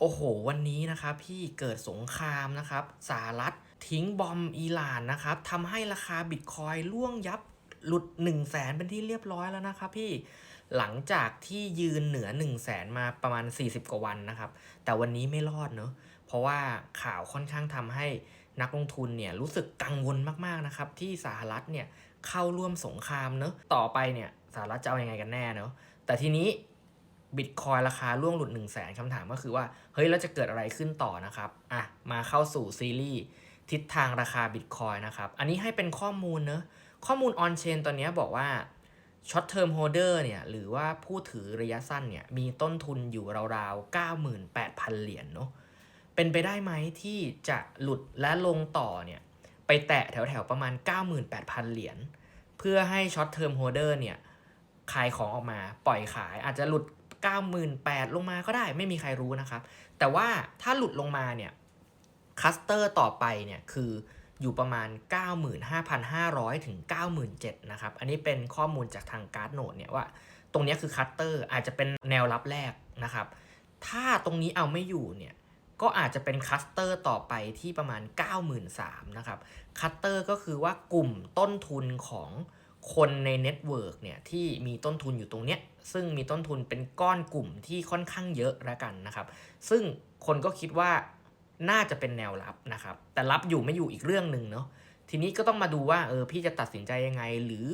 โอ้โห วันนี้นะครับพี่เกิดสงครามนะครับสหรัฐทิ้งบอมอิหร่านนะครับทำให้ราคาบิตคอยล่วงยับหลุด 1 0 0 0 0แสนเป็นที่เรียบร้อยแล้วนะครับพี่หลังจากที่ยืนเหนือ 1 0 0 0 0แสนมาประมาณ 40 กว่าวันนะครับ แต่วันนี้ไม่รอดเนอะเพราะว่าข่าวค่อนข้างทำให้นักลงทุนเนี่ยรู้สึกกังวลมากๆนะครับที่สหรัฐเนี่ยเข้าร่วมสงครามเนอะต่อไปเนี่ยสหรัฐจะเอาอยังไงกันแน่เนอะแต่ทีนี้ บิตคอยราคาล่วงหลุด 1 0 0 0 0แสนคำถามก็คือว่า เฮ้ย แล้วจะเกิดอะไรขึ้นต่อนะครับ อะ มาเข้าสู่ซีรีส์ทิศทางราคาบิตคอยนะครับ อันนี้ให้เป็นข้อมูลเนอะข้อมูลออนเชนตอนนี้บอกว่าช็อตเทอมโฮเดอร์เนี่ย หรือว่าผู้ถือระยะสั้นเนี่ย มีต้นทุนอยู่ราวๆ 98,000 เหรียญเนาะเป็นไปได้ไหมที่จะหลุดและลงต่อเนี่ย ไปแตะแถวๆ ประมาณ 98,000 เหรียญเพื่อให้ช็อตเทอมโฮเดอร์เนี่ยขายของออกมาปล่อยขายอาจจะหลุด 98,000 ลงมาก็ได้ไม่มีใครรู้นะครับ แต่ว่าถ้าหลุดลงมาเนี่ยคัสเตอร์ต่อไปเนี่ยคืออยู่ประมาณ 95,500 ถึง 97,000นะครับ อันนี้เป็นข้อมูลจากทางการ์ดโนดเนี่ยว่า ตรงนี้คือคัตเตอร์อาจจะเป็นแนวรับแรกนะครับ ถ้าตรงนี้เอาไม่อยู่เนี่ยก็อาจจะเป็นคัสเตอร์ต่อไปที่ประมาณ 93,000นะครับ คัตเตอร์ก็คือว่ากลุ่มต้นทุนของ คนในเน็ตเวิร์กเนี่ยที่มีต้นทุนอยู่ตรงเนี้ยซึ่งมีต้นทุนเป็นก้อนกลุ่มที่ค่อนข้างเยอะแล้วกันนะครับ ซึ่งคนก็คิดว่าน่าจะเป็นแนวรับนะครับ แต่รับอยู่ไม่อยู่อีกเรื่องหนึ่งเนาะทีนี้ก็ต้องมาดูว่าเออพี่จะตัดสินใจยังไง หรือ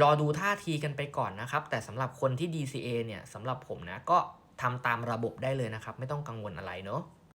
รอดูท่าทีกันไปก่อนนะครับ แต่สำหรับคนที่ DCA เนี่ยสำหรับผมนะก็ทำตามระบบได้เลยนะครับ ไม่ต้องกังวลอะไรเนาะ